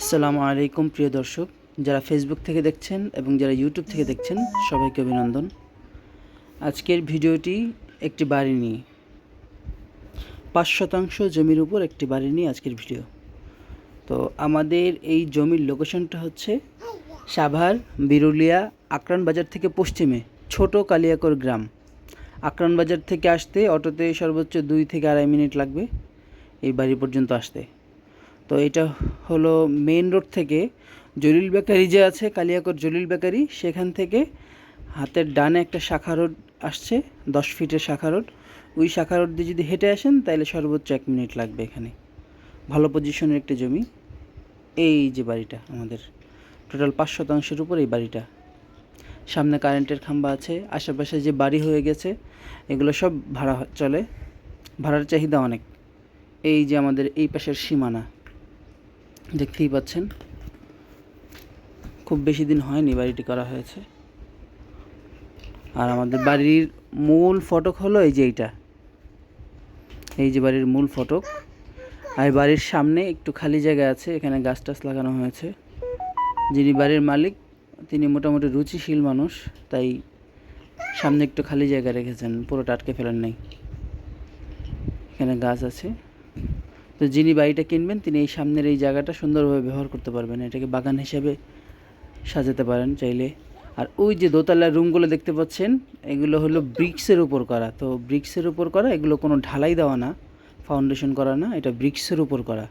আসসালামু আলাইকুম, প্রিয় দর্শক। যারা ফেসবুক থেকে দেখছেন এবং যারা ইউটিউব থেকে দেখছেন, সবাইকে অভিনন্দন। আজকের ভিডিওটি একটি বাড়ি নিয়ে। পাঁচ শতাংশ জমির উপর একটি বাড়ি নিয়ে আজকের ভিডিও। তো আমাদের এই জমির লোকেশনটা হচ্ছে সাভার, বিরুলিয়া, আকরান বাজার থেকে পশ্চিমে, ছোট কালিয়াকর গ্রাম। আকরান বাজার থেকে আসতে অটোতে সর্বোচ্চ দুই থেকে আড়াই মিনিট লাগবে এই বাড়ি পর্যন্ত আসতে। তো এটা হলো মেন রোড থেকে জলিল বেকারি যে আছে, কালিয়াকর জলিল বেকারি, সেখান থেকে হাতের ডানে একটা শাখা রোড আসছে, দশ ফিটের শাখা রোড ওই শাখা রোড দিয়ে যদি হেঁটে আসেন তাহলে সর্বোচ্চ এক মিনিট লাগবে এখানে। ভালো পজিশনের একটা জমি। এই যে বাড়িটা আমাদের। টোটাল পাঁচ শতাংশের উপর এই বাড়িটা। সামনে কারেন্টের খাম্বা আছে, আশেপাশে যে বাড়ি হয়ে গেছে, এগুলো সব ভাড়া চলে। ভাড়ার চাহিদা অনেক। এই যে আমাদের এই পাশের সীমানা। দেখতেই পাচ্ছেন। খুব বেশি দিন হয়নি বাড়িটি করা হয়েছে। আর আমাদের বাড়ির মূল ফটক হলো এই যে এইটা। এই যে বাড়ির মূল ফটক। আর বাড়ির সামনে একটু খালি জায়গা আছে, এখানে গাছ টাছ লাগানো হয়েছে। যিনি বাড়ির মালিক, তিনি মোটামুটি রুচিশীল মানুষ, তাই সামনে একটু খালি জায়গা রেখেছেন, পুরোটা আটকে ফেলেন নাই। এখানে গাছ আছে। তো যিনি বাড়িটা কিনবেন, তিনি এই সামনের এই জায়গাটা সুন্দরভাবে ব্যবহার করতে পারবেন। এটাকে বাগান হিসেবে সাজাতে পারেন চাইলে। আর ওই যে দোতলার রুমগুলো দেখতে পাচ্ছেন, এগুলো হলো ব্রিক্সের উপর করা। তো ব্রিক্সের উপর করা, এগুলো কোনো ঢালাই দেওয়া না, ফাউন্ডেশন করা না, এটা ব্রিক্সের উপর করা।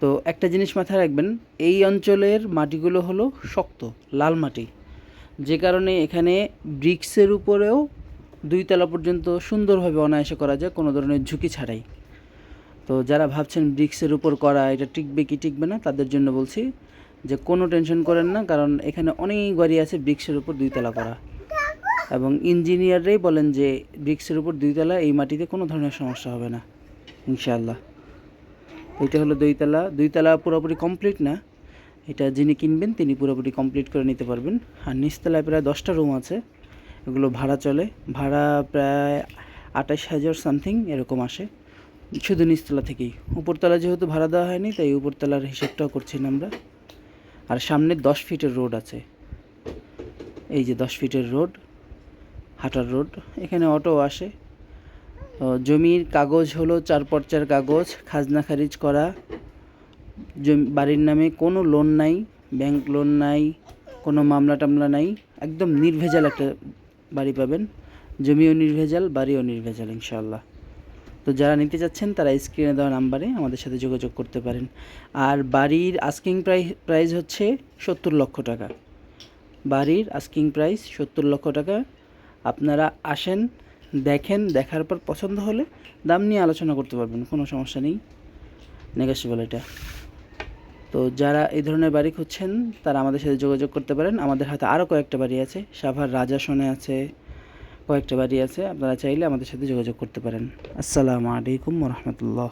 তো একটা জিনিস মাথায় রাখবেন, এই অঞ্চলের মাটিগুলো হলো শক্ত, লাল মাটি। যে কারণে এখানে ব্রিক্সের উপরেও দুই তলা পর্যন্ত সুন্দরভাবে অনায়াসে করা যায়, কোনো ধরনের ঝুঁকি ছাড়াই। তো যারা ভাবছেন ব্রিক্সের উপর করা, এটা টিকবে কি টিকবে না, তাদের জন্য বলছি যে কোনো টেনশন করেন না, কারণ এখানে অনেক বাড়ি আছে ব্রিক্সের উপর দুইতলা করা। এবং ইঞ্জিনিয়াররাই বলেন যে ব্রিক্সের উপর দুইতলা এই মাটিতে কোনো ধরনের সমস্যা হবে না, ইনশাআল্লাহ। এটা হলো দুইতলা দুইতলা পুরোপুরি কমপ্লিট না, এটা যিনি কিনবেন তিনি পুরোপুরি কমপ্লিট করে নিতে পারবেন। আর নিচতলায় প্রায় দশটা রুম আছে, এগুলো ভাড়া চলে, ভাড়া প্রায় আঠাশ হাজার সামথিং এরকম আসে। শুধু নিচতলা থেকেই। উপরতলা যেহেতু ভাড়া দেওয়া হয়নি, তাই উপরতলার হিসেবটাও করছি না আমরা। আর সামনে দশ ফিটের রোড আছে। এই যে দশ ফিটের রোড, হাঁটার রোড, এখানে অটো আসে। জমির কাগজ হলো চার পর্চার কাগজ, খাজনা খারিজ করা। জমি, বাড়ির নামে কোনো লোন নাই ব্যাংক লোন নাই, কোনো মামলা টামলা নাই। একদম নির্ভেজাল একটা বাড়ি পাবেন। জমিও নির্ভেজাল, বাড়িও নির্ভেজাল, ইনশাআল্লাহ। তো যারা নিতে চাচ্ছেন তারা স্ক্রিনে দেওয়া নাম্বারে আমাদের সাথে যোগাযোগ করতে পারেন। আর বাড়ির আস্কিং প্রাইস প্রাইস হচ্ছে সত্তর লক্ষ টাকা। বাড়ির আস্কিং প্রাইস সত্তর লক্ষ টাকা। আপনারা আসেন, দেখেন, দেখার পর পছন্দ হলে দাম নিয়ে আলোচনা করতে পারবেন, কোনো সমস্যা নেই। নেগোসিবল এটা। তো যারা এই ধরনের বাড়ি খুঁজছেন, তারা আমাদের সাথে যোগাযোগ করতে পারেন। আমাদের হাতে আরও কয়েকটা বাড়ি আছে। সাভার রাজাসনে আছে কয়েকটা বাড়ি আছে আপনারা চাইলে আমাদের সাথে যোগাযোগ করতে পারেন। আসসালামু আলাইকুম রহমতুল্লাহ।